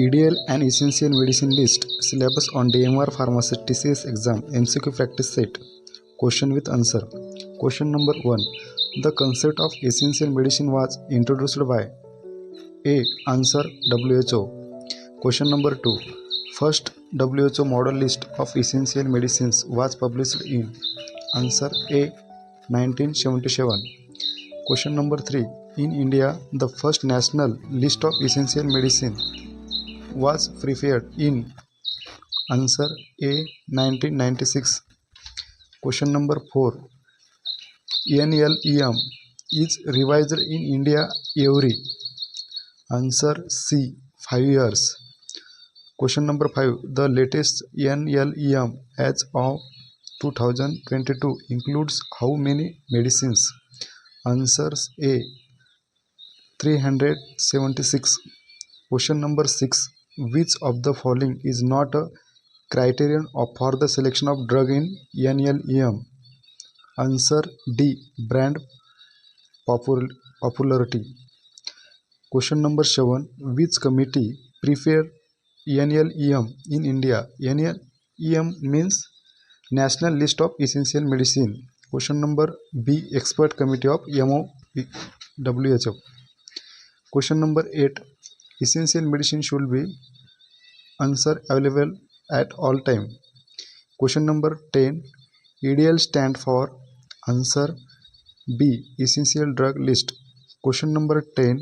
EDL and Essential Medicine List Syllabus on DMR Pharmacy TCS exam MCQ practice set. Question with answer. Question number 1 The concept of essential medicine was introduced by A. Answer WHO Question number 2 First WHO model list of essential medicines was published in Answer A. 1977 Question number 3 In India the first national list of essential medicine was prepared in answer A 1996 question number 4 NLEM is revised in India every. Answer C 5 years. Question number 5 the latest NLEM as of 2022 includes how many medicines? Answers A 376 question number 6 which of the following is not a criterion for the selection of drug in NLEM? Answer D. Brand popul- popularity. Question number 7. Which committee prepared NLEM in India? NLEM means National List of Essential Medicine. Question number B. Expert Committee of WHO. Question number 8. Essential medicine should be answer available at all time. Question number 10. EDL stand for answer B. Essential drug list. Question number 10.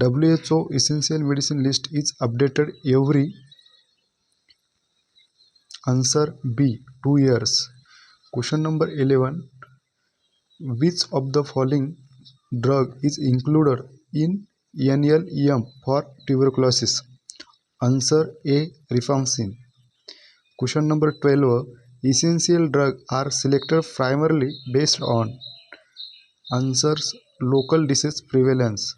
WHO essential medicine list is updated every answer B. 2 years. Question number 11. Which of the following drug is included in NLEM for tuberculosis? Answer A. Rifampicin. Question number 12. Essential drugs are selected primarily based on answers local disease prevalence.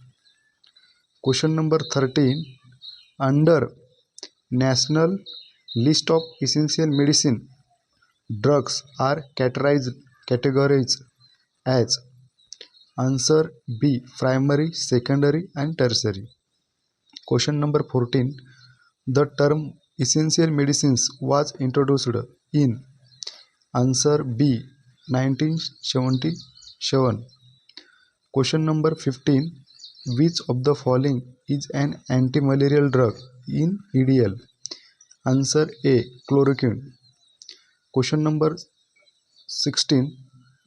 Question number 13. Under National List of Essential Medicine, drugs are categorized, categorized as answer B. Primary, secondary, and tertiary. Question number 14. The term essential medicines was introduced in answer B. 1977. Question number 15. Which of the following is an anti-malarial drug in EDL? Answer A. Chloroquine. Question number 16.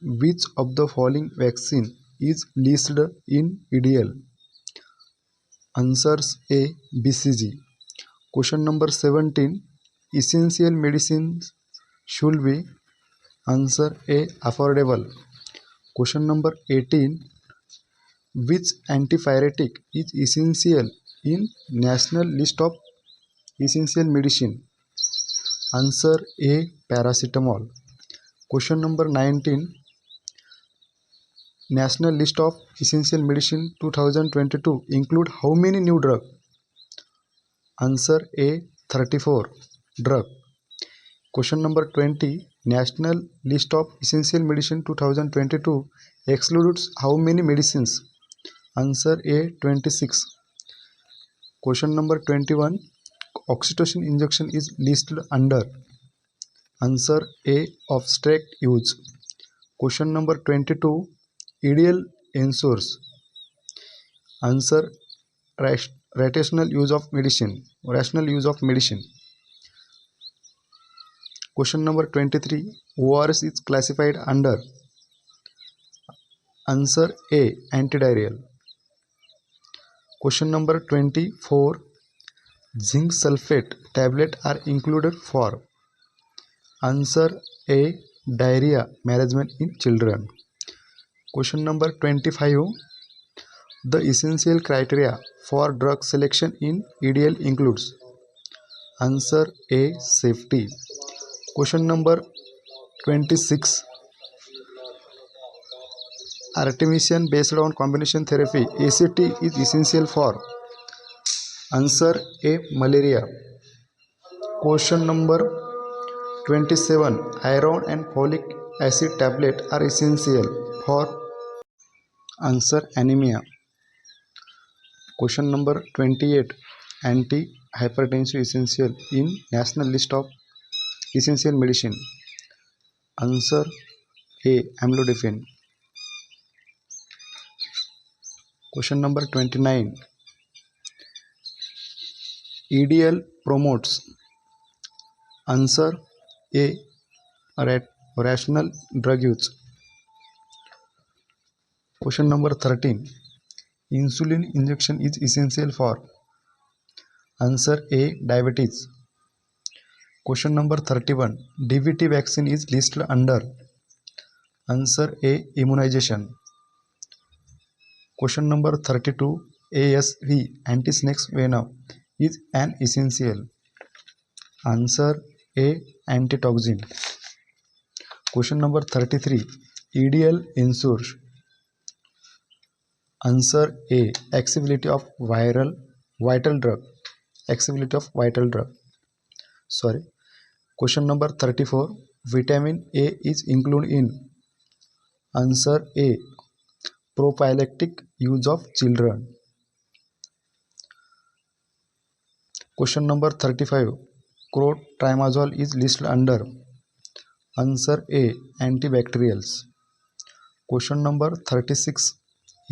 Which of the following vaccine is listed in EDL? Answers A. BCG. Question number 17. Essential medicines should be answer A. Affordable. Question number 18. Which antipyretic is essential in national list of essential medicine? Answer A. Paracetamol. Question number 19. National list of essential medicine 2022 include how many new drug? Answer A. 34 drug. Question number 20. National list of essential medicine 2022 excludes how many medicines? Answer A. 26. Question number 21. Oxytocin injection is listed under answer A. Abstract use. Question number 22. EDL ensures answer ras- rational use of medicine. Rational use of medicine. Question number 23. ORS is classified under answer A. Antidiarrheal. Question number 24. Zinc sulfate tablet are included for answer A. Diarrhea management in children. Question number 25. The essential criteria for drug selection in EDL includes answer A. Safety. Question number 26. Artemisinin based on combination therapy ACT is essential for answer A. Malaria. Question number 27. Iron and folic acid tablet are essential for answer anemia. Question number 28. Anti hypertensive essential in national list of essential medicine? Answer A. Amlodipine. Question number 29. EDL promotes. Answer A. Rational drug use. Question number 13. Insulin injection is essential for. Answer A. Diabetes. Question number 31. DVT vaccine is listed under. Answer A. Immunization. Question number 32. ASV anti-snake venom is an essential. Answer A. Antitoxin. Question number 33. EDL ensures. Answer A. Accessibility of viral vital drug. Accessibility of vital drug. Sorry. Question number 34. Vitamin A is included in. Answer A. Prophylactic use of children. Question number 35. Clotrimazole is listed under. Answer A. Antibacterials. Question number 36.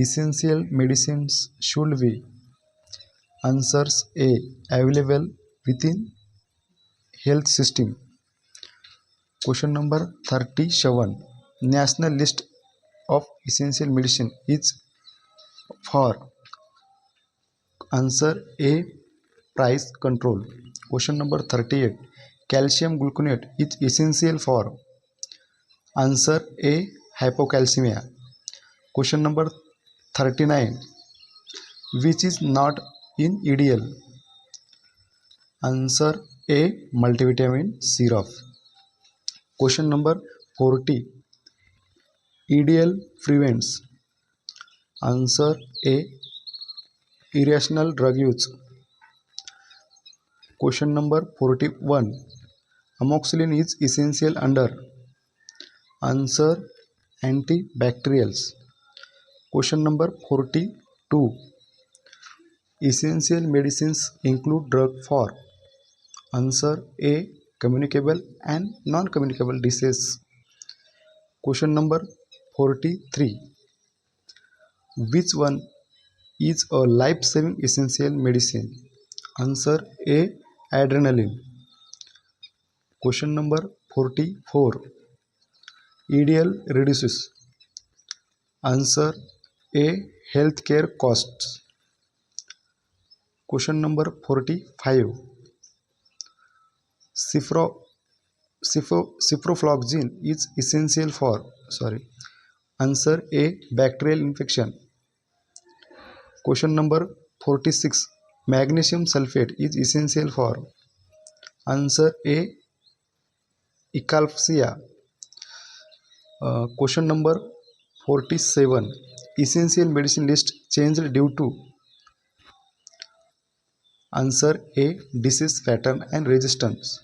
Essential medicines should be. Answers A. Available within health system. Question number 37. National list of essential medicine is for. Answer A. Price control. Question number 38. Calcium gluconate is essential for. Answer A. Hypocalcemia. Question number 39. Which is not in EDL? Answer A. Multivitamin syrup. Question number 40. EDL prevents. Answer A. Irrational drug use. Question number 41. Amoxicillin is essential under. Answer antibacterials. Question number 42. Essential medicines include drug for. Answer A. Communicable and non-communicable diseases. Question number 43. Which one is a life-saving essential medicine? Answer A. Adrenaline. Question number 44. EDL reduces. Answer A. Healthcare costs. Question number 45. Cifro, cifro, ciprofloxacin is essential for. Sorry. Answer A. Bacterial infection. Question number 46. Magnesium sulfate is essential for. Answer A. Eclampsia. Uh, question number 47. Essential medicine list changed due to. Answer A. Disease pattern and resistance.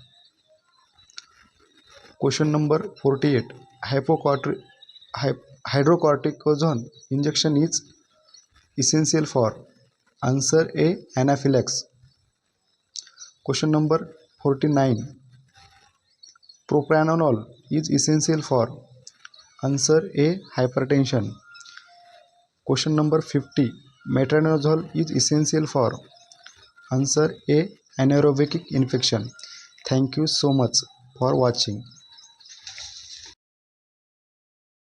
Question number 48. Hypocorti- hy- hydrocortisone injection is essential for. Answer A. Anaphylaxis. Question number 49. Propranolol is essential for. Answer A. Hypertension. Question number 50. Metronidazole is essential for. Answer A. Anaerobic infection. Thank you so much for watching.